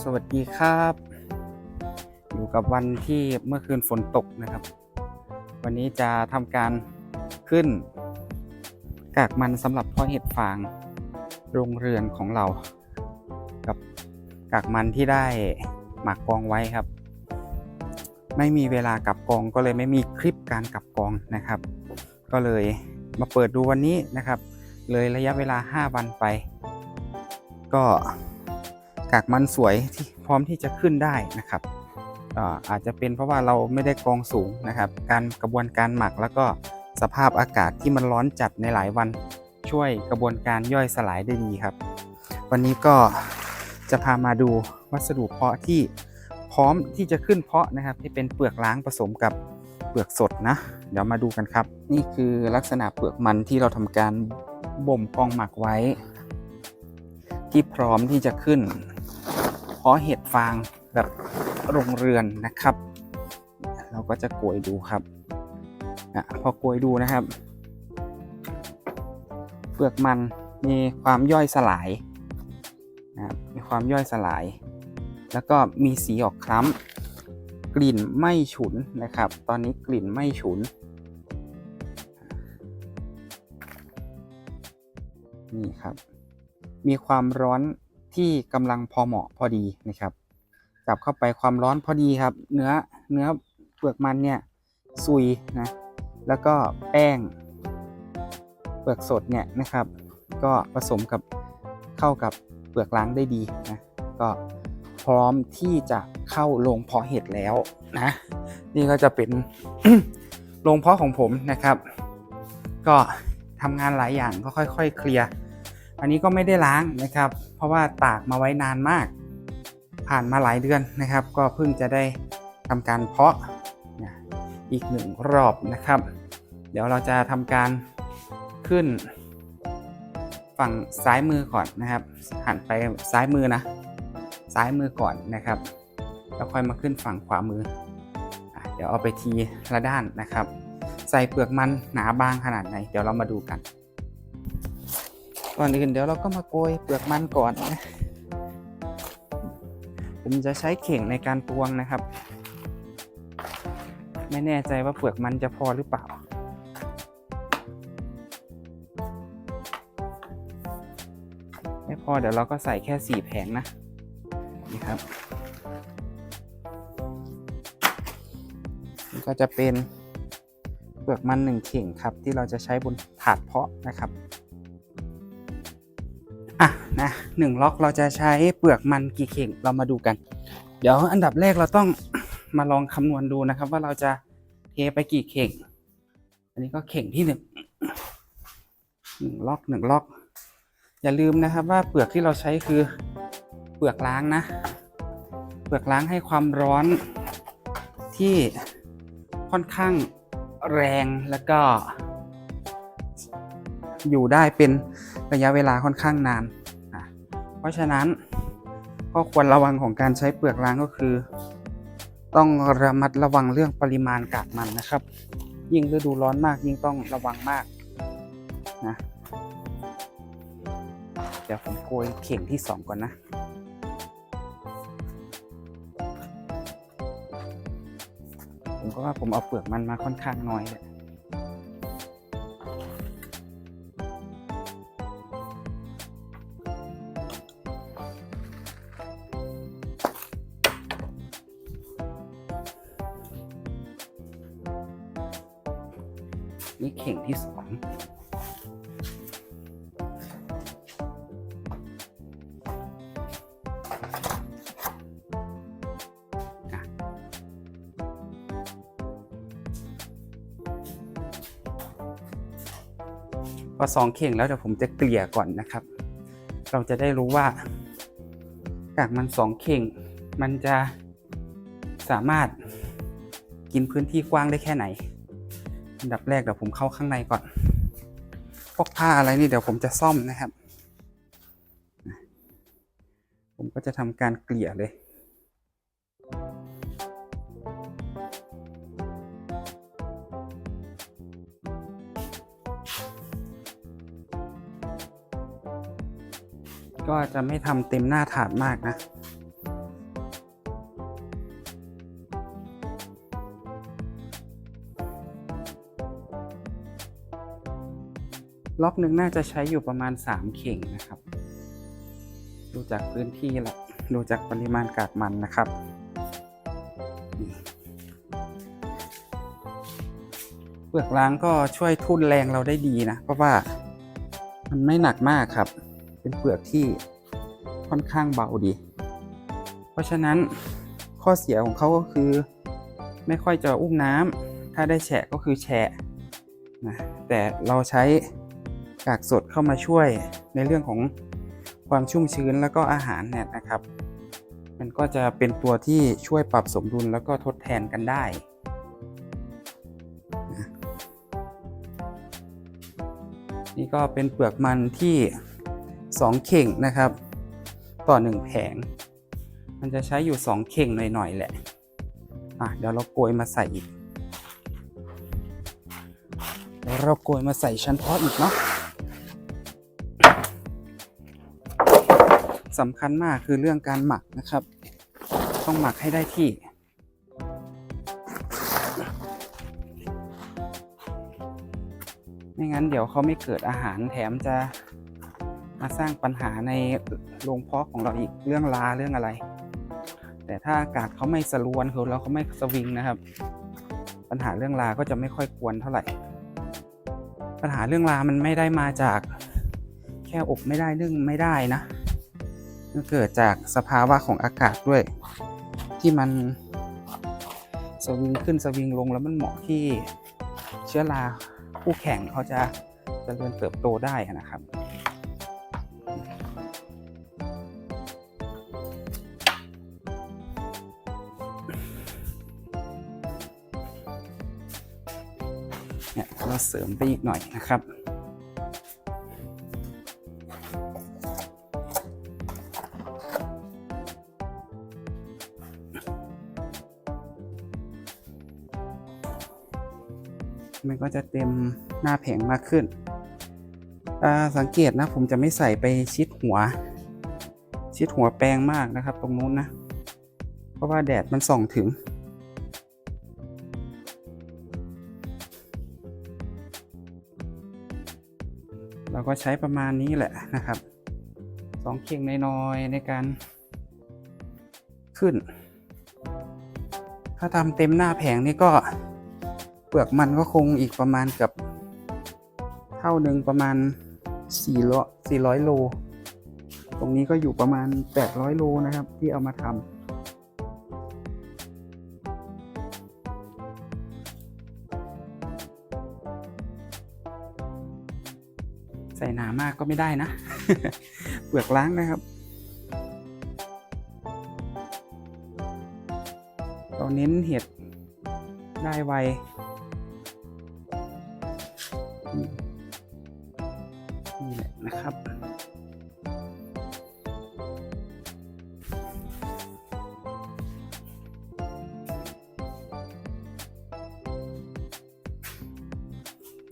สวัสดีครับ อยู่กับวันที่เมื่อคืนฝนตกนะครับ วันนี้จะทำการขึ้น กากมันสำหรับเพาะเห็ดฟางโรงเรือนของเรา กับกากมันที่ได้หมักกองไว้ครับ ไม่มีเวลากลับกองก็เลยไม่มีคลิปการกลับกองนะครับ ก็เลยมาเปิดดูวันนี้นะครับ เลยระยะเวลา 5 วันไป ก็ กากมันสวยที่พร้อมที่จะขึ้นได้นะครับอาจจะเป็นเพราะว่าเราไม่ได้กองสูงนะครับ การกระบวนการหมักแล้วก็สภาพอากาศที่มันร้อนจัดในหลายวันช่วยกระบวนการย่อยสลายได้ดีครับ วันนี้ก็จะพามาดูวัสดุเพาะที่พร้อมที่จะขึ้นเพาะนะครับที่เป็นเปลือกล้างผสมกับเปลือกสดนะ เดี๋ยวมาดูกันครับ นี่คือลักษณะเปลือกมันที่เราทำการบ่มกองหมักไว้ ที่พร้อมที่จะขึ้นาะเห็ดฟางแบบโรงเรือนนะครับ เราก็จะโกยดูครับอพอโกยดูนะครับ เปลือกมันมีความย่อยสลายนะมีความย่อยสลาย แล้วก็มีสีออกคล้ำกลิ่นไม่ฉุนนะครับ ตอนนี้กลิ่นไม่ฉุนนี่ครับ มีความร้อน ที่กำลังพอเหมาะพอดีนะครับ จับเข้าไปความร้อนพอดีครับ เนื้อเนื้อเปลือกมันเนี่ยซุยนะแล้วก็แป้ง เปลือกสดเนี่ยนะครับ ก็ผสมกับเข้ากับเปลือกล้างได้ดีนะก็พร้อมที่จะเข้าโรงเพาะเห็ดแล้วนะ นี่ก็จะเป็นโรงเพาะของผมนะครับ ก็ทำงานหลายอย่างก็ค่อย ๆ เคลียร์ อันนี้ก็ไม่ได้ล้างนะครับ เพราะว่าตากมาไว้นานมาก ผ่านมาหลายเดือนนะครับ ก็เพิ่งจะได้ทำการเพาะอีกหนึ่งรอบนะครับ เดี๋ยวเราจะทำการขึ้น ฝั่งซ้ายมือก่อนนะครับ หันไปซ้ายมือนะ ซ้ายมือก่อนนะครับ แล้วค่อยมาขึ้นฝั่งขวามืออเดี๋ยวเอาไปทีละด้านนะครับ ใส่เปลือกมันหนาบางขนาดไหน เดี๋ยวเรามาดูกัน ก่อนอื่นเดี๋ยวเราก็มาโกยเปลือกมันก่อนนะผมจะใช้เข่งในการตวงนะครับ ไม่แน่ใจว่าเปลือกมันจะพอหรือเปล่าไม่พอเดี๋ยวเราก็ใส่แค่สี่แผงนะนี่ครับก็จะเป็นเปลือกมันหนึ่งเข่งครับ ที่เราจะใช้บนถาดเพาะนะครับ นะหนึ่งล็อกเราจะใช้เปลือกมันกี่เข่งเรามาดูกัน เดี๋ยวอันดับแรกเราต้องมาลองคำนวณดูนะครับ ว่าเราจะเทไปกี่เข่ง อันนี้ก็เข่งที่หนึ่งหนึ่งล็อกหนึ่งล็อก อย่าลืมนะครับว่าเปลือกที่เราใช้คือเปลือกล้างนะ เปลือกล้างให้ความร้อนที่ค่อนข้างแรงแล้วก็ อยู่ได้เป็นระยะเวลาค่อนข้างนาน ราะฉะนั้นข้อควรระวังของการใช้เปลือกล้างก็คือ ต้องระมัดระวังเรื่องปริมาณกากมันนะครับ ยิ่งฤดูร้อนมากยิ่งต้องระวังมากนะเดี๋ยวผมโกยเข่งที่สองก่อนนะผมก็ว่าผมเอาเปลือกมันมาค่อนข้างน้อยเลย พอสองเข่งแล้วเดี๋ยวผมจะเกลี่ยก่อนนะครับ เราจะได้รู้ว่ากากมันสองเข่ง มันจะสามารถกินพื้นที่กว้างได้แค่ไหน อันดับแรกเดี๋ยวผมเข้าข้างในก่อน พวกผ้าอะไรนี่เดี๋ยวผมจะซ่อมนะครับ ผมก็จะทำการเกลี่ยเลย ก็จะไม่ทำเต็มหน้าถาดมากนะ ล็อกหนึ่งน่าจะใช้อยู่ประมาณ 3 เข่งนะครับ ดูจากพื้นที่และดูจากปริมาณกากมันนะครับเปลือกล้างก็ช่วยทุ่นแรงเราได้ดีนะ เพราะว่ามันไม่หนักมากครับ เป็นเปลือกที่ค่อนข้างเบาดี เพราะฉะนั้นข้อเสียของเขาก็คือไม่ค่อยจะอุ้มน้ำถ้าได้แฉะก็คือแฉะนะแต่เราใช้กากสดเข้ามาช่วยในเรื่องของความชุ่มชื้นแล้วก็อาหารเนี่ยนะครับ มันก็จะเป็นตัวที่ช่วยปรับสมดุลแล้วก็ทดแทนกันได้นะนี่ก็เป็นเปลือกมันที่ 2 เข่งนะครับ ต่อ 1 แผง มันจะใช้อยู่ 2 เข่งหน่อยๆแหละ อะเดี๋ยวเราโกยมาใส่อีกเดี๋ยวเราโกยมาใส่ชั้นเพาะอีกเนาะสำคัญมากคือเรื่องการหมักนะครับ ต้องหมักให้ได้ที่ไม่งั้นเดี๋ยวเขาไม่เกิดอาหารแถมจะ มาสร้างปัญหาในโรงเพาะของเราอีกเรื่องลาเรื่องอะไร แต่ถ้าอากาศเขาไม่สลวนคือเราเขาไม่สวิงนะครับ ปัญหาเรื่องลาก็จะไม่ค่อยกวนเท่าไหร่ ปัญหาเรื่องลามันไม่ได้มาจากแค่อบไม่ได้นึ่งไม่ได้นะมันเกิดจากสภาวะของอากาศด้วย ที่มันสวิงขึ้นสวิงลงแล้วมันเหมาะที่เชื้อราคู่แข่งเขาจะเจริญเติบโตได้นะครับ เนี่ยเราเสริมไปอีกหน่อยนะครับ มันก็จะเต็มหน้าแผงมากขึ้น สังเกตนะผมจะไม่ใส่ไปชิดหัว ชิดหัวแปลงมากนะครับ ตรงนู้นนะ เพราะว่าแดดมันส่องถึง เราก็ใช้ประมาณนี้แหละนะครับสองเคียงน้อยๆในการขึ้น ถ้าทำเต็มหน้าแผงนี่ก็เปลือกมันก็คงอีกประมาณเกับเท่าหนึ่งประมาณ 4ร้อย400โล ตรงนี้ก็อยู่ประมาณ800โลนะครับ ที่เอามาทำใส่หนามากก็ไม่ได้นะ เปลือกล้างนะครับ เราเน้นเห็ดได้ไว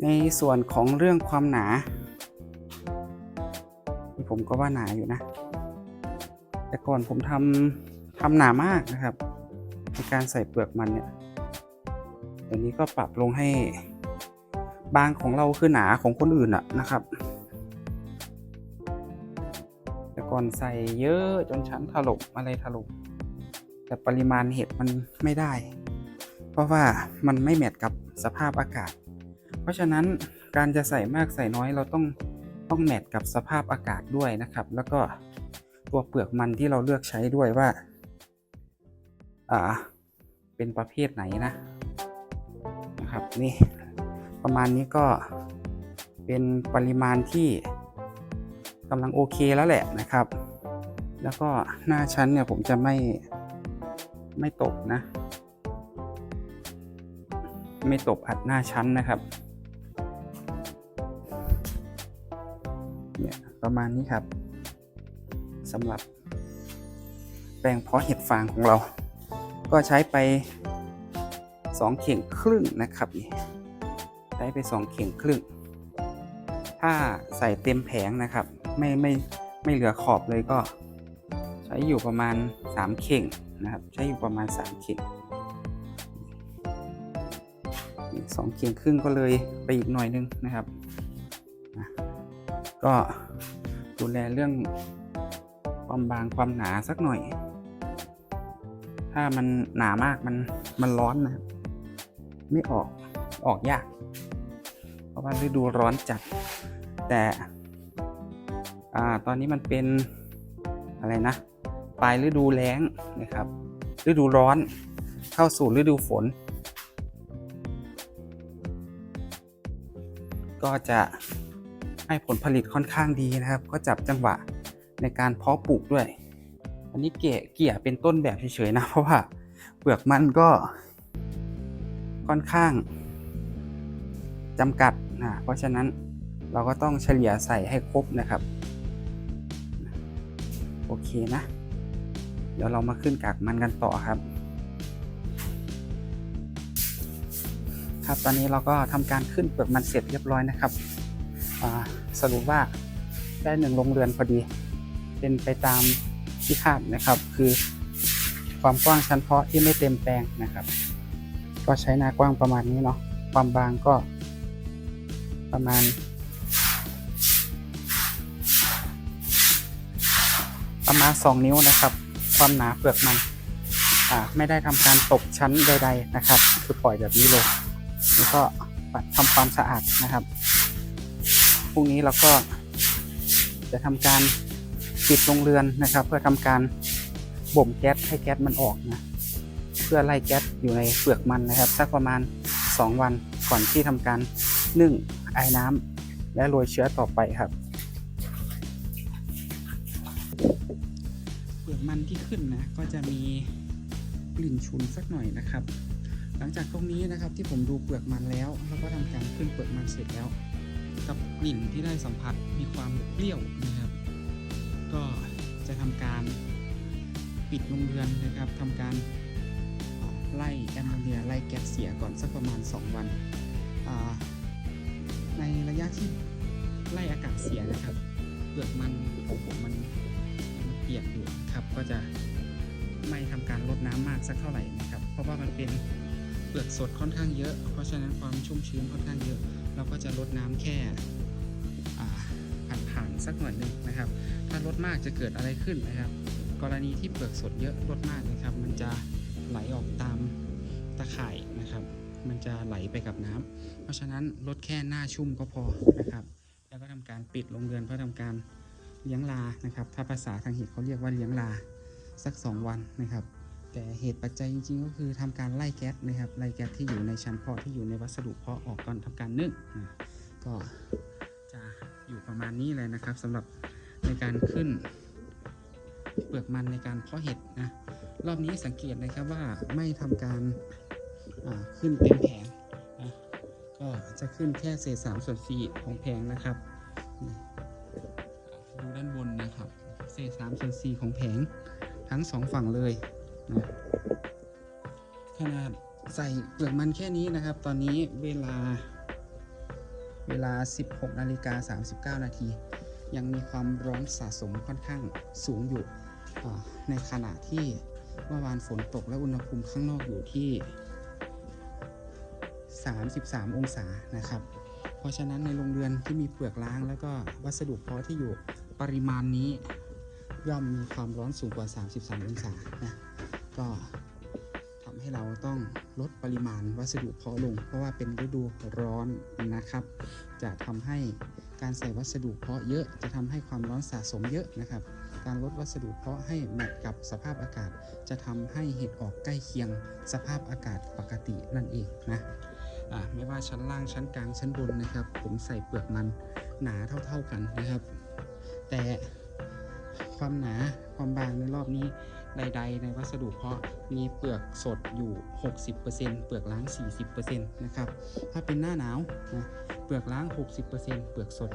ในส่วนของเรื่องความหนาที่ผมก็ว่าหนาอยู่นะ แต่ก่อนผมทำทำหนามากนะครับ ในการใส่เปลือกมันเนี่ยเดี๋ยวนี้ก็ปรับลงให้บางของเราคือหนาของคนอื่นอะนะครับ แต่ก่อนใส่เยอะจนชั้นถล่มอะไรถล่มแต่ปริมาณเห็ดมันไม่ได้ เพราะว่ามันไม่แมทกับสภาพอากาศ เพราะฉะนั้นการจะใส่มากใส่น้อยเราต้องต้องแมทกับสภาพอากาศด้วยนะครับ แล้วก็ตัวเปลือกมันที่เราเลือกใช้ด้วยว่าอ่าเป็นประเภทไหนนะนะครับนี่ประมาณนี้ก็เป็นปริมาณที่กำลังโอเคแล้วแหละนะครับ แล้วก็หน้าชั้นเนี่ยผมจะไม่ไม่ตกนะ ไม่ตบอัดหน้าชั้นนะครับ เนี่ยประมาณนี้ครับสำหรับ แปลงเพาะเห็ดฟางของเรา ก็ใช้ไป 2 เข่งครึ่งนะครับนี่ใช้ไป 2 เข่งครึ่ง ถ้าใส่เต็มแผงนะครับ ไม่ไม่ไม่เหลือขอบเลยก็ใช้อยู่ประมาณ 3 เข่งนะครับ ใช้อยู่ประมาณ 3 เข่งสองเข่งครึ่งก็เลยไปอีกหน่อยนึงนะครับ ก็ดูแลเรื่องความบางความหนาสักหน่อย ถ้ามันหนามากมันมันร้อนนะไม่ออกออกยาก เพราะว่าฤดูร้อนจัด แต่อ่าตอนนี้มันเป็นอะไรนะปลายฤดูแล้งนะครับฤดูร้อนเข้าสู่ฤดูฝน ก็จะ ให้ผลผลิตค่อนข้างดีนะครับ ก็จับจังหวะในการเพาะปลูกด้วย อันนี้เกี่ยเกี่ยเป็นต้นแบบเฉยๆนะเพราะว่าเปลือกมันก็ค่อนข้างจำกัดนะเพราะฉะนั้นเราก็ต้องเฉลี่ยใส่ให้ครบนะครับ โอเคนะ เดี๋ยวเรามาขึ้นกากมันกันต่อครับ ครับตอนนี้เราก็ทำการขึ้นเปลือกมันเสร็จเรียบร้อยนะครับ สรุปว่าได้หนึ่งโรงเรือนพอดี เป็นไปตามที่คาดนะครับ คือความกว้างชั้นเพาะที่ไม่เต็มแปลงนะครับ ก็ใช้หน้ากว้างประมาณนี้เนาะความบางก็ประมาณประมาณ 2 นิ้วนะครับ ความหนาเปลือกมันไม่ได้ทำการตกชั้นใด ๆนะครับ คือปล่อยแบบนี้เลย แล้วก็ปัดทำความสะอาดนะครับ พรุ่งนี้เราก็จะทำการปิดโรงเรือนนะครับ เพื่อทำการบ่มแก๊สให้แก๊สมันออกนะเพื่อไล่แก๊สอยู่ในเปลือกมันนะครับสักประมาณ 2 วันก่อนที่ทำการนึ่งไอ้น้ำและโรยเชื้อต่อไปครับเปลือกมันที่ขึ้นนะก็จะมีกลิ่นฉุนสักหน่อยนะครับ หลังจากตรงนี้นะครับที่ผมดูเปลือกมันแล้วแล้วก็ทำการขึ้นเปลือกมันเสร็จแล้ว กับกลิ่นที่ได้สัมผัสมีความเปรี้ยวนะครับ ก็จะทำการปิดโรงเรือนนะครับทำการไล่แอมโมเนียไล่แก๊สเสียก่อนสักประมาณ 2 วันในระยะที่ไล่อากาศเสียนะครับเปลือกมันของผมมันมันเปียกอยู่ครับก็จะไม่ทำการลดน้ำมากสักเท่าไหร่นะครับ เพราะว่ามันเป็นเปลือกสดค่อนข้างเยอะ เพราะฉะนั้นความชุ่มชื้นค่อนข้างเยอะ เราก็จะลดน้ำแค่อ่าผ่านๆสักหน่อยหนึงนะครับ ถ้าลดมากจะเกิดอะไรขึ้นนะครับ กรณีที่เปลือกสดเยอะลดมากนะครับ มันจะไหลออกตามตะข่ายนะครับ มันจะไหลไปกับน้ำเพราะฉะนั้นลดแค่หน้าชุ่มก็พอนะครับ แล้วก็ทำการปิดโรงเรือนเพื่อทำการเลี้ยงลานะครับ ถ้าภาษาทางเห็ดเขาเรียกว่าเลี้ยงลาสัก 2 วันนะครับ แต่เหตุปัจจัยจริงๆ ก็คือทำการไล่แก๊สนะครับไล่แก๊สที่อยู่ในชั้นเพาะที่อยู่ในวัสดุเพาะออกก่อนทำการนึ่งนะก็จะอยู่ประมาณนี้เลยนะครับสำหรับในการขึ้นเปลือกมันในการเพาะเห็ดนะรอบนี้สังเกตนะครับว่าไม่ทำการขึ้นเต็มแผงนะก็จะขึ้นแค่เศษสามส่วนสี่ของแผงนะครับดูด้านบนนะครับ เศษสามส่วนสี่ของแผงทั้งสองฝั่งเลย นะขนาดใส่เปลือกมันแค่นี้นะครับ ตอนนี้เวลา เวลา 16นาฬิกา39 นาที ยังมีความร้อนสะสมค่อนข้างสูงอยู่ ในขณะที่เมื่อวานฝนตกและอุณหภูมิข้างนอกอยู่ที่ 33 องศานะครับ เพราะฉะนั้นในโรงเรือนที่มีเปลือกล้าง แล้วก็วัสดุเพาะที่อยู่ปริมาณนี้ ย่อมมีความร้อนสูงกว่า 33 องศานะ ก็ทำให้เราต้องลดปริมาณวัสดุเพาะลง เพราะว่าเป็นฤดูร้อนนะครับ จะทำให้การใส่วัสดุเพาะเยอะจะทำให้ความร้อนสะสมเยอะนะครับ การลดวัสดุเพาะให้แมทกับสภาพอากาศ จะทำให้เห็ดออกใกล้เคียงสภาพอากาศปกตินั่นเองนะอ่าไม่ว่าชั้นล่างชั้นกลางชั้นบนนะครับ ผมใส่เปลือกมันหนาเท่า ๆกันนะครับ แต่ความหนาความบางในรอบนี้ ใด ๆ ในวัสดุเพาะมีเปลือกสดอยู่ 60%เปลือกล้าง 40%นะครับถ้าเป็นหน้าหนาวนะเปลือกล้าง 60%เปลือกสด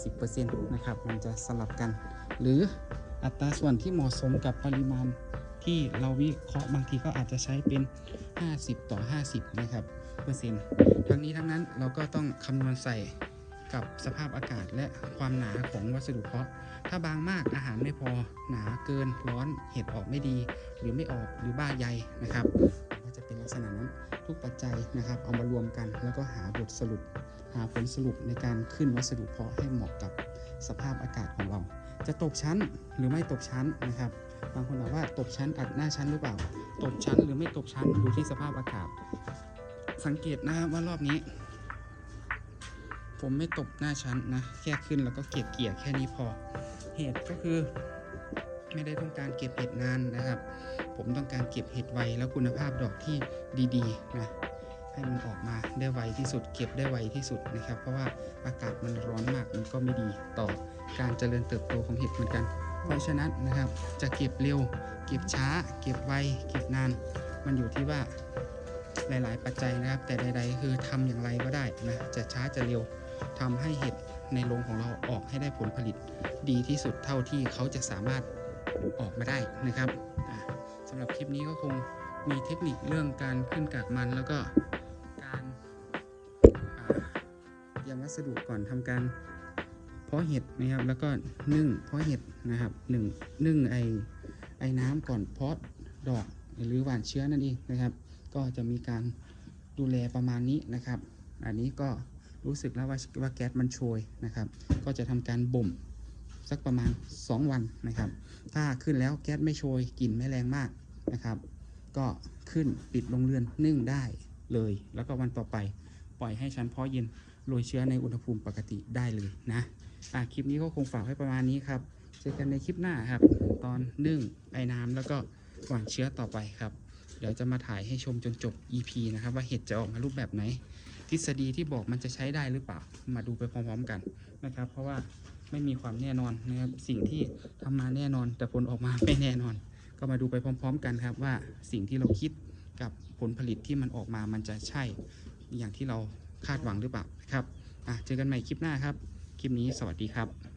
40%นะครับมันจะสลับกัน หรืออัตราส่วนที่เหมาะสมกับปริมาณที่เราวิเคราะห์บางทีก็อาจจะใช้เป็น 50 ต่อ 50 นะครับเปอร์เซ็นต์ทั้งนี้ทั้งนั้นเราก็ต้องคำนวณใส่กับสภาพอากาศและความหนาของวัสดุเพาะ ถ้าบางมากอาหารไม่พอหนาเกินร้อนเห็ดออกไม่ดี หรือไม่ออกหรือบ้าใยนะครับก็จะเป็นลักษณะนั้นทุกปัจจัยนะครับ เอามารวมกัน แล้วก็หาบทสรุป หาผลสรุปในการขึ้นวัสดุเพาะให้เหมาะกับสภาพอากาศของเรา จะตกชั้นหรือไม่ตกชั้นนะครับ บางคนบอกว่าตกชั้นอัดหน้าชั้นหรือเปล่า ตกชั้นหรือไม่ตกชั้นดูที่สภาพอากาศ สังเกตนะครับว่ารอบนี้ ผมไม่ตกหน้าชั้นนะ แค่ขึ้นแล้วก็เก็บเกี่ยแค่นี้พอ เหตุก็คือ ไม่ได้ต้องการเก็บเห็ดนานนะครับ ผมต้องการเก็บเห็ดไวแล้วคุณภาพดอกที่ดีๆนะให้มันออกมาได้ไวที่สุด เก็บได้ไวที่สุดนะครับ เพราะว่าอากาศมันร้อนมากมันก็ไม่ดีต่อการเจริญเติบโตของเห็ดเหมือนกัน เพราะฉะนั้นนะครับ จะเก็บเร็ว เก็บช้า เก็บไวเก็บนาน มันอยู่ที่ว่าหลาย ๆ ปัจจัยนะครับ แต่ใด ๆ คือทำอย่างไรก็ได้นะจะช้าจะเร็ว ทำให้เห็ดในโรงของเราออกให้ได้ผลผลิตดีที่สุดเท่าที่เขาจะสามารถออกมาได้นะครับสำหรับคลิปนี้ก็คงมีเทคนิคเรื่องการขึ้นกากมันแล้วก็การเตรียมวัสดุก่อนทำการเพาะเห็ดนะครับแล้วก็นึ่งเพาะเห็ดนะครับหนึ่งนึ่งไอไอน้ำก่อนเพาะดอกหรือหว่านเชื้อนั่นเองนะครับ ก็จะมีการดูแลประมาณนี้นะครับ อันนี้ก็ รู้สึกแล้วว่าว่าแก๊สมันโชยนะครับ ก็จะทำการบ่มสักประมาณ 2 วันนะครับ ถ้าขึ้นแล้วแก๊สไม่โชยกลิ่นไม่แรงมากนะครับ ก็ขึ้นปิดลงเรือนนึ่งได้เลย แล้วก็วันต่อไปปล่อยให้ชั้นเพาะเย็นโรยเชื้อในอุณหภูมิปกติได้เลยนะอะคลิปนี้ก็คงฝากไว้ประมาณนี้ครับเจอกันในคลิปหน้าครับ ตอนนึ่งไอ้น้ำแล้วก็หว่านเชื้อต่อไปครับ เดี๋ยวจะมาถ่ายให้ชมจนจบ EP นะครับ ว่าเห็ดจะออกมารูปแบบไหน ทฤษฎีที่บอกมันจะใช้ได้หรือเปล่า มาดูไปพร้อมๆกันนะครับ เพราะว่าไม่มีความแน่นอนนะครับสิ่งที่ทำมาแน่นอน แต่ผลออกมาไม่แน่นอน ก็มาดูไปพร้อม ๆ กันครับว่าสิ่งที่เราคิดกับผลผลิตที่มันออกมามันจะใช่อย่างที่เราคาดหวังหรือเปล่านะครับอะเจอกันใหม่คลิปหน้าครับ คลิปนี้สวัสดีครับ